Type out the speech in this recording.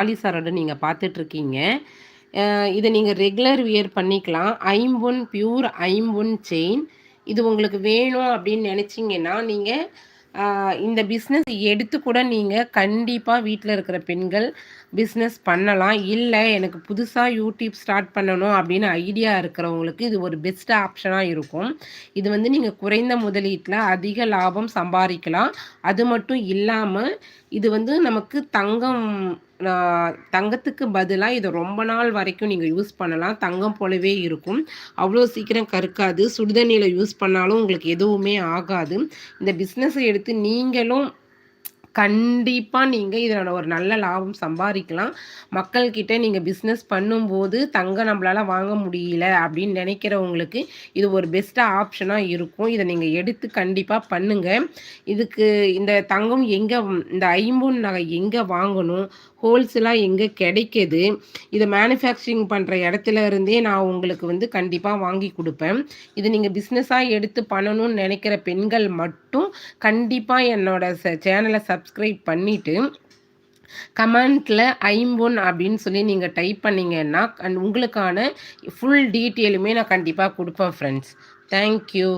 பாலிசாரோட நீங்கள் பார்த்துட்ருக்கீங்க இதை நீங்கள் ரெகுலர் வியர் பண்ணிக்கலாம். ஐம்பொன் பியூர் ஐம்பொன் செயின் இது உங்களுக்கு வேணும் அப்படின்னு நினச்சிங்கன்னா நீங்கள் இந்த பிஸ்னஸ் எடுத்து கூட நீங்கள் கண்டிப்பாக வீட்டில் இருக்கிற பெண்கள் பிஸ்னஸ் பண்ணலாம். இல்லை எனக்கு புதுசாக யூடியூப் ஸ்டார்ட் பண்ணணும் அப்படின்னு ஐடியா இருக்கிறவங்களுக்கு இது ஒரு பெஸ்ட் ஆப்ஷனாக இருக்கும். இது வந்து நீங்கள் குறைந்த முதலீட்டில் அதிக லாபம் சம்பாதிக்கலாம். அது மட்டும் இல்லாமல் இது வந்து நமக்கு தங்கம் தங்கத்துக்கு பதிலாக இதை ரொம்ப நாள் வரைக்கும் நீங்கள் யூஸ் பண்ணலாம். தங்கம் போலவே இருக்கும். அவ்வளோ சீக்கிரம் கருக்காது. சுடுதண்ணியில் யூஸ் பண்ணாலும் உங்களுக்கு எதுவுமே ஆகாது. இந்த பிஸ்னஸை எடுத்து நீங்களும் கண்டிப்பாக நீங்கள் இதனோட ஒரு நல்ல லாபம் சம்பாதிக்கலாம். மக்கள்கிட்ட நீங்கள் பிஸ்னஸ் பண்ணும்போது தங்கம் நம்மளால் வாங்க முடியல அப்படின்னு நினைக்கிறவங்களுக்கு இது ஒரு பெஸ்ட்டாக ஆப்ஷனாக இருக்கும். இதை நீங்கள் எடுத்து கண்டிப்பாக பண்ணுங்கள் இதுக்கு இந்த தங்கம் எங்கே இந்த ஐம்பொன் நகை எங்கே வாங்கணும்? ஹோல்சேலாக எங்கே கிடைக்கிது? இதை மேனுஃபேக்சரிங் பண்ணுற இடத்துல இருந்தே நான் உங்களுக்கு வந்து கண்டிப்பாக வாங்கி கொடுப்பேன். இது நீங்கள் பிஸ்னஸாக எடுத்து பண்ணணும்னு நினைக்கிற பெண்கள் மட்டும் கண்டிப்பாக என்னோட சேனலை சப்ஸ்கிரைப் பண்ணிவிட்டு கமெண்ட்டில் ஐம்பொன் அப்படின்னு சொல்லி நீங்கள் டைப் பண்ணிங்கன்னா உங்களுக்கான ஃபுல் டீட்டெயிலுமே நான் கண்டிப்பாக கொடுப்பேன் ஃப்ரெண்ட்ஸ் தேங்க்யூ